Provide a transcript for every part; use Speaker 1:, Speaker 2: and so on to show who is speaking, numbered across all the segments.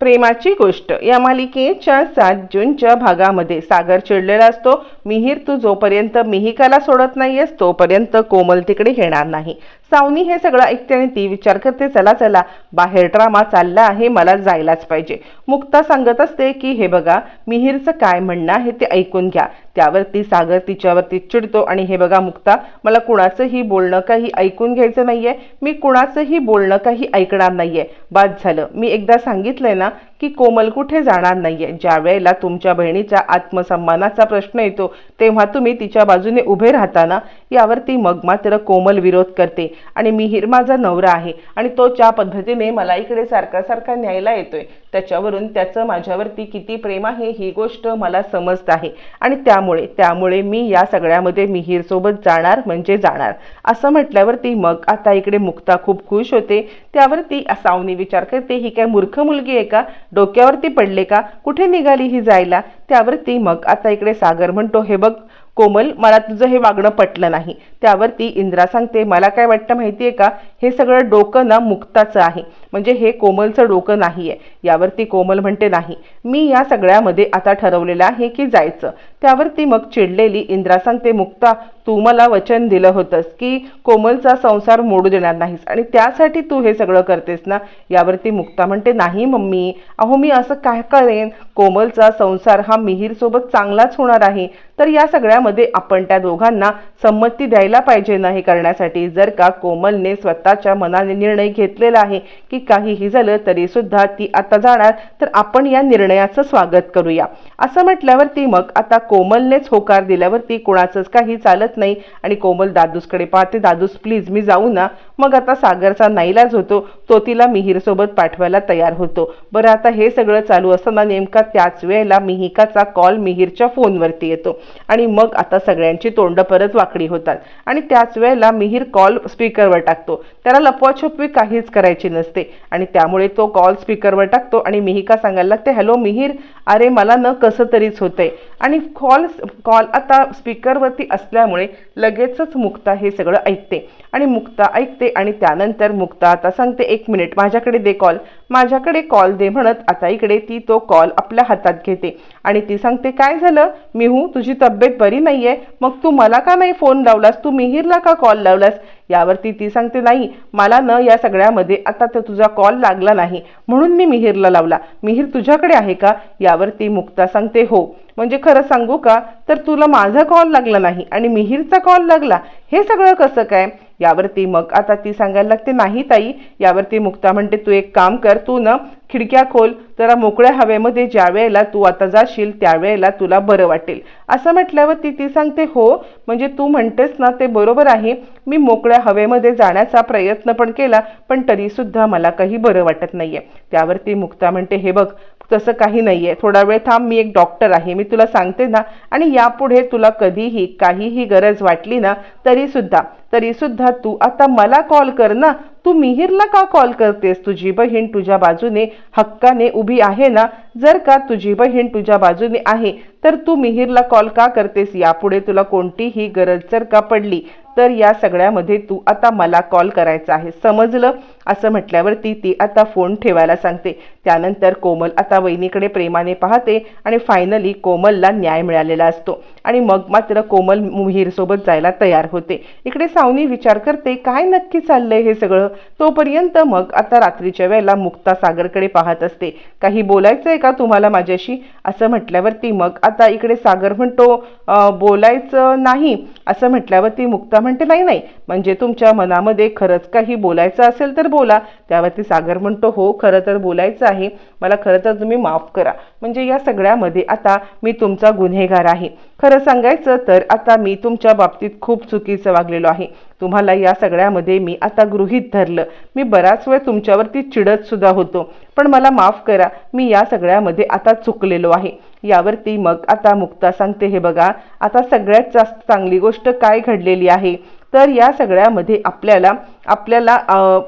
Speaker 1: प्रेमाची गोष्ट. या मालिकेच्या सात जूनच्या भागामध्ये सागर चिडलेला असतो. मिहीर तू जोपर्यंत मिहिकाला सोडत नाहीयेस तोपर्यंत कोमल तिकडे येणार नाही. सावनी हे सगळं ऐकते आणि ती विचार करते चला चला बाहेर ड्रामा चालला आहे मला जायलाच पाहिजे. मुक्ता सांगत असते की हे बघा मिहीरचं काय म्हणणं आहे ते ऐकून घ्या. त्यावरती सागर तिच्यावरती चिडतो आणि हे बघा मुक्ता मला कुणाचंही बोलणं काही ऐकून घ्यायचं नाहीये. मी कुणाचंही बोलणं काही ऐकणार नाहीये. बाद झालं. मी एकदा सांगितलंय ना की कोमल कुठे जाणार नाहीये. ज्या वेळेला तुमच्या बहिणीच्या आत्मसन्मानाचा प्रश्न येतो तेव्हा तुम्ही तिच्या बाजूने उभे राहता ना यावरती मग मात्र कोमल विरोध करते. आणि मी हिर माझा नवरा आहे आणि तो ज्या पद्धतीने मला इकडे सारखा सारखा न्यायला येतोय त्याच्यावरून त्याचं माझ्यावरती किती प्रेम आहे ही गोष्ट मला समजत आहे. आणि त्यामुळे त्यामुळे मी या सगळ्यामध्ये मिहीरसोबत जाणार म्हणजे जाणार. असं म्हटल्यावरती मग आता इकडे मुक्ता खूप खुश होते. त्यावरती सावनी विचार करते ही काय मूर्ख मुलगी आहे का? डोक्यावरती पडले का? कुठे निघाली ही जायला? त्यावरती मग आता इकडे सागर म्हणतो हे बघ कोमल मला तुझं हे वागणं पटलं नाही. त्यावरती इंद्रा सांगते मला काय वाटतं माहिती आहे का? हे सगळं डोकं ना मुक्ताचं आहे. म्हणजे हे कोमलचं डोकं नाही आहे यावरती कोमल म्हणते नाही. मी या सगळ्यामध्ये आता ठरवलेलं आहे की जायचं. त्यावरती मग चिडलेली इंद्रा सांगते मुक्ता तू मला वचन दिलं होतंस की कोमलचा संसार मोडू देणार नाहीस आणि त्यासाठी तू हे सगळं करतेस ना? यावरती मुक्ता म्हणते नाही मम्मी अहो मी असं काय करेन? कोमलचा संसार हा मिहीरसोबत चांगलाच होणार आहे. तर या सगळ्यामध्ये आपण त्या दोघांना संमती द्यायला पाहिजे ना हे करण्यासाठी? जर का कोमलने स्वतःच्या मनाने निर्णय घेतलेला आहे की काहीही झालं तरी सुद्धा ती आता जाणार तर आपण या निर्णयाचं स्वागत करूया. असं म्हटल्यावर ती मग आता कोमलनेच होकार दिल्यावरती कोणाचंच काही चालत नाही आणि कोमल दादूसकडे पाहते दादूस प्लीज मी जाऊ ना. मग आता सागरचा नाईलाज होतो. तो तिला मिहीरसोबत पाठवायला तयार होतो. बरं आता हे सगळं चालू असताना नेमका त्याच वेळेला मिहिकाचा कॉल मिहीरच्या फोनवरती येतो आणि मग आता सगळ्यांची तोंड परत वाकडी होतात आणि त्याच वेळेला मिहीर कॉल स्पीकरवर टाकतो. त्याला लपवाछपवी काहीच करायची नसते आणि त्यामुळे तो कॉल स्पीकरवर टाकतो आणि मिहिका सांगायला लागते हॅलो मिहीर अरे मला न कसं तरीच होतंय. आणि कॉल कॉल आता स्पीकरवरती असल्यामुळे लगेचच मुक्ता हे सगळं ऐकते. आणि मुक्ता ऐकते आणि त्यानंतर मुक्ता आता सांगते एक मिनिट माझ्याकडे दे कॉल माझ्याकडे कॉल दे म्हणत आता इकडे ती तो कॉल आपल्या हातात घेते. आणि ती सांगते काय झालं? मिहू तुझी तब्येत बरी नाही आहे मग तू मला का नाही फोन लावलास? तू मिहीरला का कॉल लावलास? यावरती ती सांगते नाही मला न या सगळ्यामध्ये आता तर तुझा कॉल लागला नाही. म्हणून मी मिहीरला लावला. मिहीर तुझ्याकडे आहे का? यावरती मुक्ता सांगते हो. म्हणजे खरं सांगू का? तर तुला माझा कॉल लागला नाही आणि मिहीरचा कॉल लागला. हे सगळं कसं काय? यावरती मग आता ती सांगायला लागते नाही ताई यावरती मुक्ता म्हणते तू एक काम कर तू ना खिडक्या खोल जरा मोकळ्या हवेमध्ये ज्या वेळेला तू आता जाशील त्यावेळेला तुला बरं वाटेल. असं म्हटल्यावर ती सांगते हो म्हणजे तू म्हणतेस ना ते बरोबर आहे मी मोकळ्या हवेमध्ये जाण्याचा प्रयत्न पण केला पण तरीसुद्धा मला काही बरं वाटत नाहीये. त्यावरती मुक्ता म्हणते हे बघ तसं काही नाही आहे थोडा वेळ थांब मी एक डॉक्टर आहे. मी तुला सांगते ना आणि यापुढे तुला कधीही काहीही गरज वाटली ना तरीसुद्धा तरीसुद्धा तू आता मला कॉल कर ना. तू मिहीरला का कॉल करतेस? तुझी बहीण तुझ्या बाजूने हक्काने उभी आहे ना? जर का तुझी बहीण तुझ्या बाजूने आहे तर तू मिहीरला कॉल का करतेस? यापुढे तुला कोणतीही गरज जर का पडली तर या सगळ्यामध्ये तू आता मला कॉल करायचा आहे. समजलं? असं म्हटल्यावरती ती आता फोन ठेवायला सांगते. त्यानंतर कोमल आता वहिनीकडे प्रेमाने पाहते आणि फायनली कोमलला न्याय मिळालेला असतो. आणि मग मात्र कोमल मुहीरसोबत जायला तयार होते. इकडे सावनी विचार करते काय नक्की चाललंय हे सगळं? तोपर्यंत मग आता रात्रीच्या वेळेला मुक्ता सागरकडे पाहत असते. काही बोलायचं आहे का तुम्हाला माझ्याशी? असं म्हटल्यावरती मग आता इकडे सागर म्हणतो बोलायचं नाही. असं म्हटल्यावरती मुक्ता म्हणते नाही नाही. म्हणजे तुमच्या मनामध्ये खरंच काही बोलायचं असेल तर बोला. त्यावरती सागर म्हणतो हो खरं तर बोलायचं आहे. मला खरं तर तुम्ही माफ करा. म्हणजे या सगळ्यामध्ये आता मी तुमचा गुन्हेगार आहे. खरं सांगायचं तर आता मी तुमच्या बाबतीत खूप चुकीचं वागलेलो आहे. तुम्हाला या सगळ्यामध्ये मी आता गृहीत धरलं. मी बराच वेळ तुमच्यावरती चिडत सुद्धा होतो. पण मला माफ करा. मी या सगळ्यामध्ये आता चुकलेलो आहे. यावरती मग आता मुक्ता सांगते हे बघा आता सगळ्यात जास्त चांगली गोष्ट काय घडलेली आहे? तर या सगळ्यामध्ये आपल्याला आपल्याला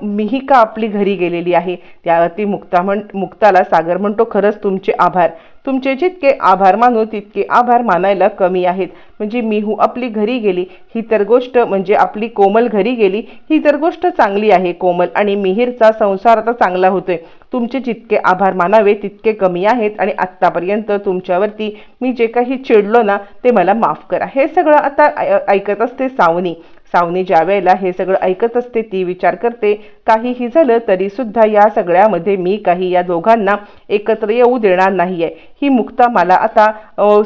Speaker 1: मिहिका आपली घरी गेलेली आहे. त्या ती मुक्ता म्हण मुक्ताला सागर म्हणतो खरंच तुमचे आभार. तुमचे जितके आभार मानू तितके आभार मानायला कमी आहेत. म्हणजे मिहू आपली घरी गेली ही तर गोष्ट म्हणजे आपली कोमल घरी गेली ही तर गोष्ट चांगली आहे कोमल आणि मिहीरचा संसार आता चांगला होतोय. तुमचे जितके आभार मानावे तितके कमी आहेत आणि आत्तापर्यंत तुमच्यावरती मी जे काही चिडलो ना ते मला माफ करा. हे सगळं आता ऐकत असते सावनी. सावनी ज्या वेळेला हे सगळं ऐकत असते ती विचार करते काहीही झालं तरी सुद्धा या सगळ्यामध्ये मी काही या दोघांना एकत्र येऊ देणार नाहीये. ही मुक्ता मला आता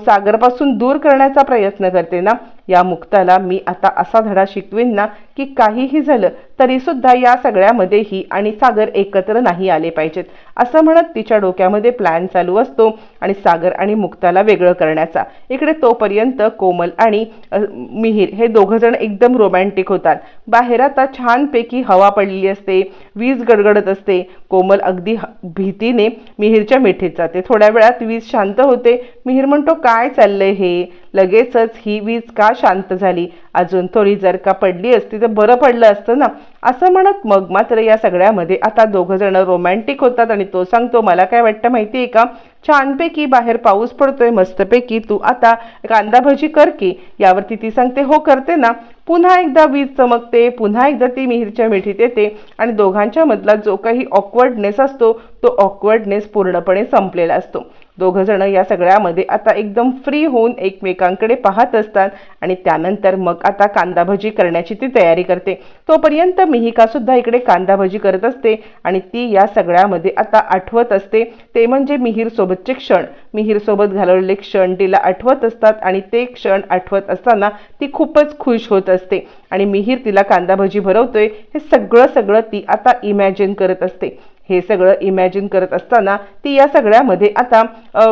Speaker 1: सागरपासून दूर करण्याचा प्रयत्न करते ना. या मुक्ताला मी आता असा धडा शिकवेन ना की काहीही झालं तरीसुद्धा या सगळ्यामध्येही आणि सागर एकत्र नाही आले पाहिजेत. असं म्हणत तिच्या डोक्यामध्ये प्लॅन चालू असतो आणि सागर आणि मुक्ताला वेगळं करण्याचा. इकडे तोपर्यंत कोमल आणि मिहीर हे दोघंजण एकदम रोमॅन्टिक होतात. बाहेर आता छानपैकी हवा पडलेली असते वीज गडगडत असते. कोमल अगदी भीतीने मिहीरच्या मिठीत जाते. थोड्या वेळात वीज शांत होते. मिहीर म्हणतो काय चाललंय हे? लगेचच ही वीज का शांत झाली? अजून थोडी जर का पडली असती तर बरं पडलं असतं ना? असं म्हणत मग मात्र या सगळ्यामध्ये आता दोघं जण रोमॅन्टिक होतात आणि तो सांगतो मला काय वाटतं माहिती आहे का? छानपैकी बाहेर पाऊस पडतोय मस्तपैकी तू आता कांदा भजी कर की. यावरती ती सांगते हो करते ना. पुन्हा एकदा वीज चमकते पुन्हा एकदा ती मिहीरच्या मिठीत येते आणि दोघांच्या मधला जो काही ऑकवर्डनेस असतो तो ऑकवर्डनेस पूर्णपणे संपलेला असतो. दोघंजणं या सगळ्यामध्ये आता एकदम फ्री होऊन एकमेकांकडे पाहत असतात आणि त्यानंतर मग आता कांदा भजी करण्याची ती तयारी करते. तोपर्यंत मिहिकासुद्धा इकडे कांदा भजी करत असते आणि ती या सगळ्यामध्ये आता आठवत असते. ते म्हणजे मिहीरसोबतचे क्षण. मिहीरसोबत घालवलेले क्षण तिला आठवत असतात आणि ते क्षण आठवत असताना ती खूपच खुश होत असते. आणि मिहीर तिला कांदा भजी भरवतोय हे सगळं सगळं ती आता इमॅजिन करत असते. हे सगळं इमॅजिन करत असताना ती या सगळ्यामध्ये आता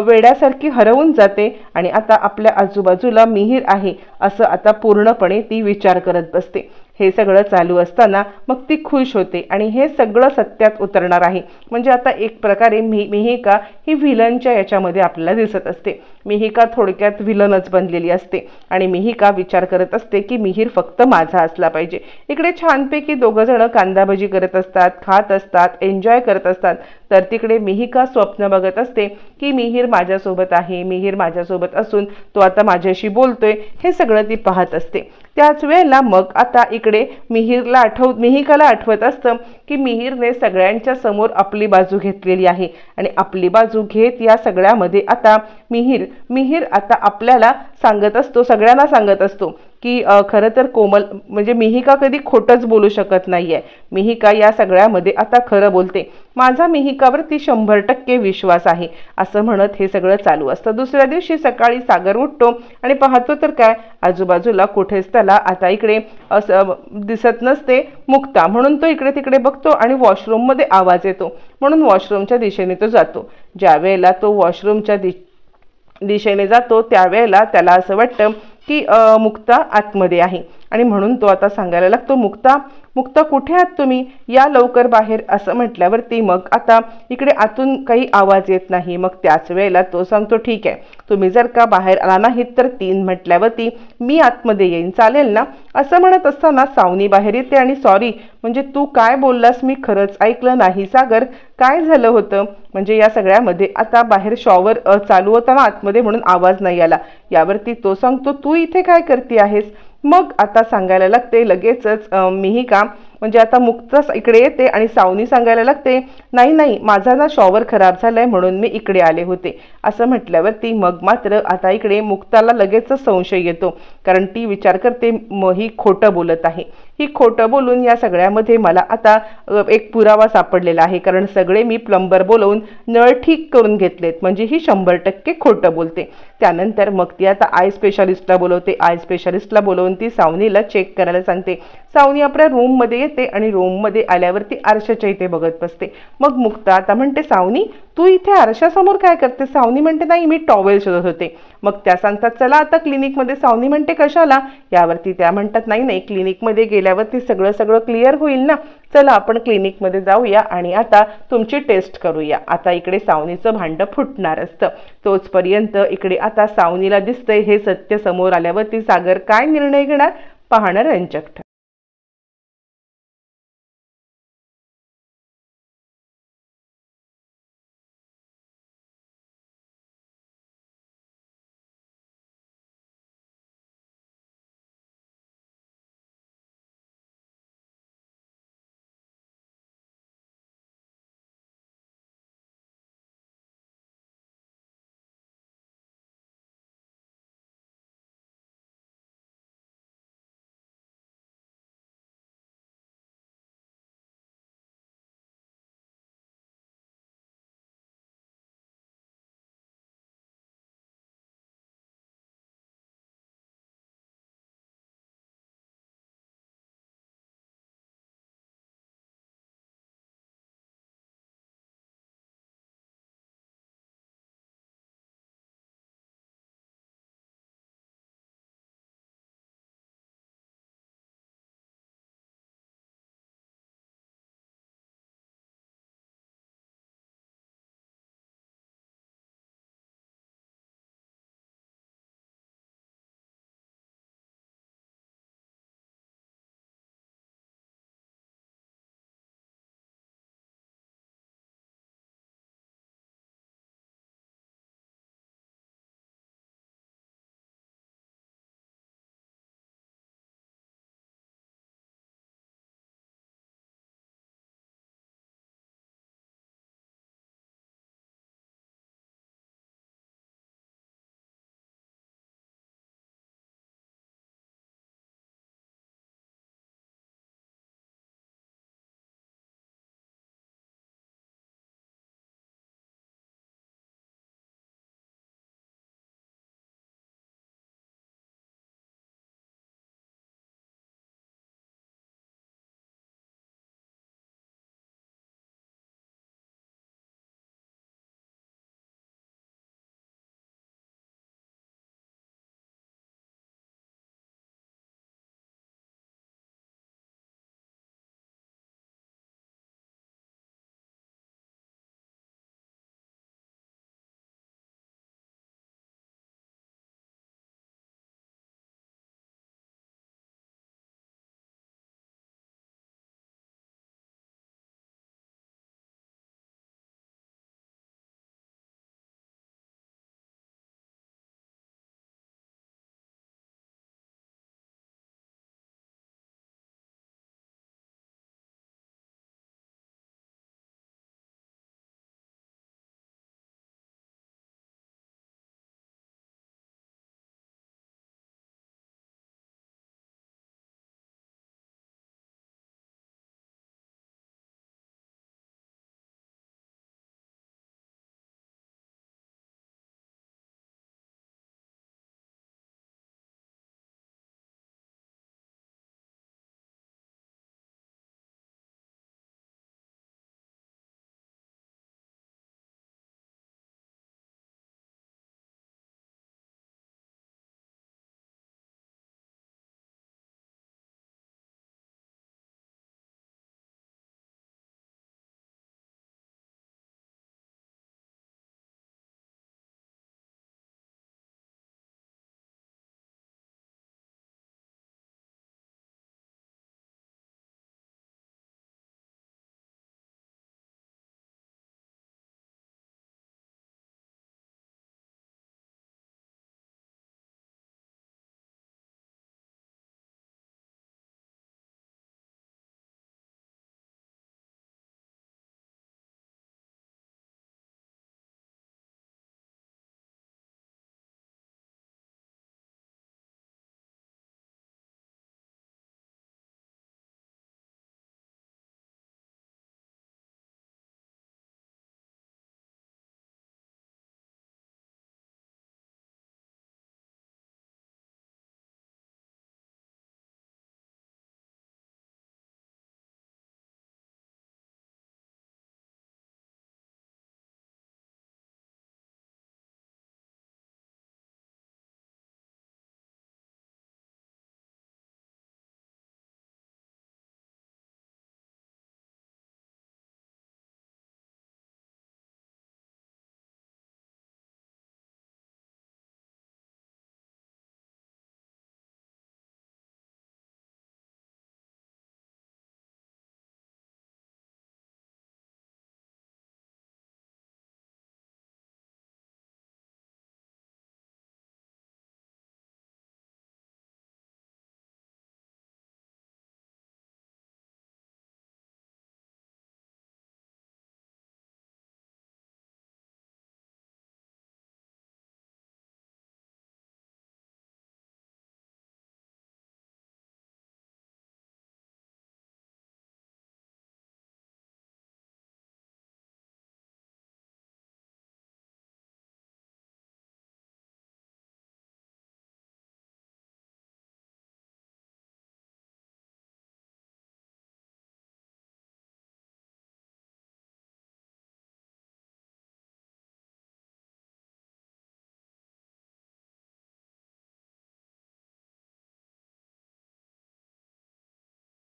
Speaker 1: वेड्यासारखी हरवून जाते आणि आता आपल्या आजूबाजूला मिहीर आहे असं आता पूर्णपणे ती विचार करत बसते. हे सगळं चालू असताना मग ती खुश होते. आणि हे सगळं सत्यात उतरणार आहे. म्हणजे आता एक प्रकारे मी मिहिका ही व्हिलनच्या याच्यामध्ये आपल्याला दिसत असते. मिहिका थोडक्यात व्हिलनच बनलेली असते. आणि मिहिका विचार करत असते की मिहीर फक्त माझा असला पाहिजे. इकडे छानपैकी दोघं जण कांदाभजी करत असतात खात असतात एन्जॉय करत असतात. तर तिकडे मिहिका स्वप्न बघत असते की मिहीर माझ्यासोबत आहे मिहीर माझ्यासोबत असून तो आता माझ्याशी बोलतोय हे सगळं ती पाहत असते. त्याच वेळेला मग आता इकडे मिहीरला आठव मिहिकाला आठवत असतं की मिहीरने सगळ्यांच्या समोर आपली बाजू घेतलेली आहे आणि आपली बाजू घेत या सगळ्यामध्ये आता मिहीर मिहीर आता आपल्याला सांगत असतो सगळ्यांना सांगत असतो. की खरं तर कोमल म्हणजे मिहिका कधी खोटंच बोलू शकत नाही आहे मिहिका या सगळ्यामध्ये आता खरं बोलते? माझा मिहिकावर ती शंभर टक्के विश्वास आहे असं म्हणत हे सगळं चालू असतं. दुसऱ्या दिवशी सकाळी सागर उठतो आणि पाहतो तर काय आजूबाजूला कुठेच त्याला आता इकडे असं दिसत नसते मुक्ता. म्हणून तो इकडे तिकडे बघतो आणि वॉशरूममध्ये आवाज येतो. म्हणून वॉशरूमच्या दिशेने तो जातो. ज्या वेळेला तो वॉशरूमच्या दि दिशेने जातो त्यावेळेला त्याला असं वाटतं की मुक्ता आतमध्ये आहे. आणि म्हणून तो आता सांगायला लागतो मुक्ता मुक्त कुठे आहात तुम्ही? या लवकर बाहेर असं म्हटल्यावरती मग आता इकडे आतून काही आवाज येत नाही. मग त्याच वेळेला तो सांगतो ठीक आहे. तुम्ही जर का बाहेर आला नाहीत तर तीन म्हटल्यावरती मी आतमध्ये येईन. चालेल ना? असं म्हणत असताना सावनी बाहेर येते आणि सॉरी म्हणजे तू काय बोललास? मी खरंच ऐकलं नाही सागर. काय झालं होतं? म्हणजे या सगळ्यामध्ये आता बाहेर शॉवर चालू होताना आतमध्ये म्हणून आवाज नाही आला. यावरती तो सांगतो तू इथे काय करते आहेस? मग आता सांगायला लागते लगेचच मीही का म्हणजे आता मुक्तच इकडे येते आणि सावनी सांगायला लागते नाही नाही माझा ना शॉवर खराब झालाय म्हणून मी इकडे आले होते. असं म्हटल्यावरती मग मात्र आता इकडे मुक्ताला लगेचच संशय येतो कारण ती विचार करते म ही खोटं बोलत आहे. ही खोटं बोलून या सगळ्यामध्ये मला आता एक पुरावा सापडलेला आहे कारण सगळे मी प्लंबर बोलवून नळ ठीक करून घेतलेत म्हणजे ही शंभर टक्के खोटं बोलते. त्यानंतर मग ती आता आय स्पेशालिस्टला बोलवते आय स्पेशालिस्टला बोलवून ती सावनीला चेक करायला सांगते. सावनी आपल्या रूममध्ये येते आणि रूममध्ये आल्यावरती आरशाच्या इथे बघत बसते. मग मुक्ता आता म्हणते सावनी तू इथे आरशासमोर काय करते? सावनी म्हणते नाही मी टॉवेल शोधत होते. मग त्या सांगतात चला आता क्लिनिकमध्ये. सावनी म्हणते कशाला? यावरती त्या म्हणतात नाही नाही क्लिनिकमध्ये गेल्यावरती सगळं सगळं क्लिअर होईल ना. चला आपण क्लिनिकमध्ये जाऊया आणि आता तुमची टेस्ट करूया. आता इकडे सावनीचं भांडं फुटणार असतं. तोचपर्यंत इकडे आता सावनीला दिसतंय हे सत्य समोर आल्यावरती सागर काय निर्णय घेणार? पाहणं रंजक